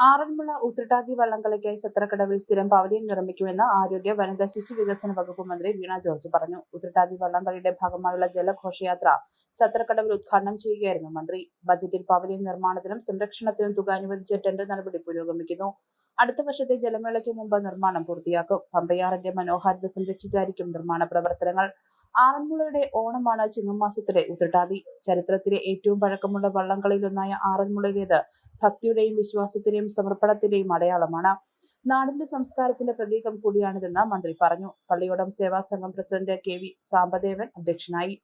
ആറന്മുള ഉത്രട്ടാതി വള്ളംകളിക്കായി സത്രക്കടവിൽ സ്ഥിരം പവലിയൻ നിർമ്മിക്കുമെന്ന് ആരോഗ്യ വനിതാ ശിശു വികസന വകുപ്പ് മന്ത്രി വീണ ജോർജ് പറഞ്ഞു. ഉത്രട്ടാതി വള്ളംകളിയുടെ ഭാഗമായുള്ള ജലഘോഷയാത്ര സത്രക്കടവിൽ ഉദ്ഘാടനം ചെയ്യുകയായിരുന്നു മന്ത്രി. ബജറ്റിൽ പവലിയൻ നിർമ്മാണത്തിനും സംരക്ഷണത്തിനും തുക അനുവദിച്ച ടെൻഡർ നടപടി പുരോഗമിക്കുന്നു. അടുത്ത വർഷത്തെ ജലമേളയ്ക്ക് മുമ്പ് നിർമ്മാണം പൂർത്തിയാക്കും. പമ്പയാറിന്റെ മനോഹാരിത സംരക്ഷിച്ചായിരിക്കും നിർമ്മാണ പ്രവർത്തനങ്ങൾ. ആറന്മുളയുടെ ഓണമാണ് ചിങ്ങമാസത്തിലെ ഉത്രട്ടാതി. ചരിത്രത്തിലെ ഏറ്റവും പഴക്കമുള്ള വള്ളംകളിയിലൊന്നായ ആറന്മുളയിലേത് ഭക്തിയുടെയും വിശ്വാസത്തിന്റെയും സമർപ്പണത്തിന്റെയും അടയാളമാണ്. നാടിന്റെ സംസ്കാരത്തിന്റെ പ്രതീകം കൂടിയാണിതെന്ന് മന്ത്രി പറഞ്ഞു. പള്ളിയോടം സേവാ സംഘം പ്രസിഡന്റ് കെ വി സാമ്പദേവൻ അധ്യക്ഷനായി.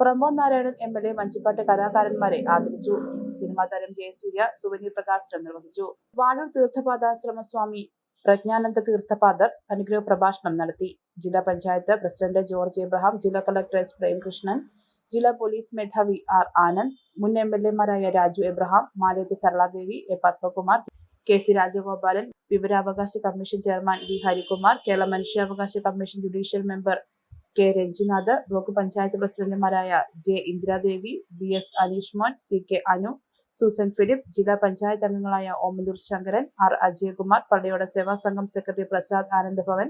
Pramod Narayanan M L A മഞ്ചിപ്പാട്ട് കലാകാരന്മാരെ ആദരിച്ചു. സിനിമാ താരം ജയസൂര്യ സുവനീർ പ്രകാശനം നിർവഹിച്ചു. വാഴൂർ തീർത്ഥപാദാശ്രമ സ്വാമി പ്രജ്ഞാനന്ദ തീർത്ഥപാദർ അനുഗ്രഹ പ്രഭാഷണം നടത്തി. ജില്ലാ പഞ്ചായത്ത് പ്രസിഡന്റ് ജോർജ് എബ്രഹാം ജില്ലാ കളക്ടർ എസ് പ്രേംകൃഷ്ണൻ ജില്ലാ പോലീസ് മേധാവി ആർ ആനന്ദ് മുൻ M L എമാരായ Raju Abraham Malayath Saraladevi A Padmakumar K C Rajagopalan വിവരാവകാശ commission chairman V Harikumar Kerala മനുഷ്യാവകാശ commission judicial member K Ranjunath block panchayat പ്രസിഡന്റുമാരായ J Indiradevi B S Aneesh Mon C K Anu Susan Philip ജില്ലാ പഞ്ചായത്ത് അംഗങ്ങളായ Omalloor Sankaran R Ajayakumar പള്ളിയോട സേവാ സംഘം secretary Prasad Anandabhavan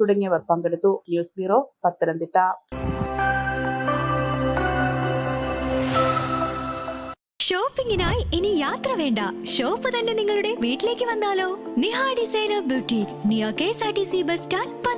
തുടങ്ങിയവർ പങ്കെടുത്തു. News bureau Pathanamthitta. ഷോപ്പിംഗിനായി ഇനി യാത്ര വേണ്ട. ഷോപ്പ് തന്നെ നിങ്ങളുടെ വീട്ടിലേക്ക് വന്നാലോ? നിഹാ ഡിസൈനർ ബ്യൂട്ടി നിയ K S R T C bus stand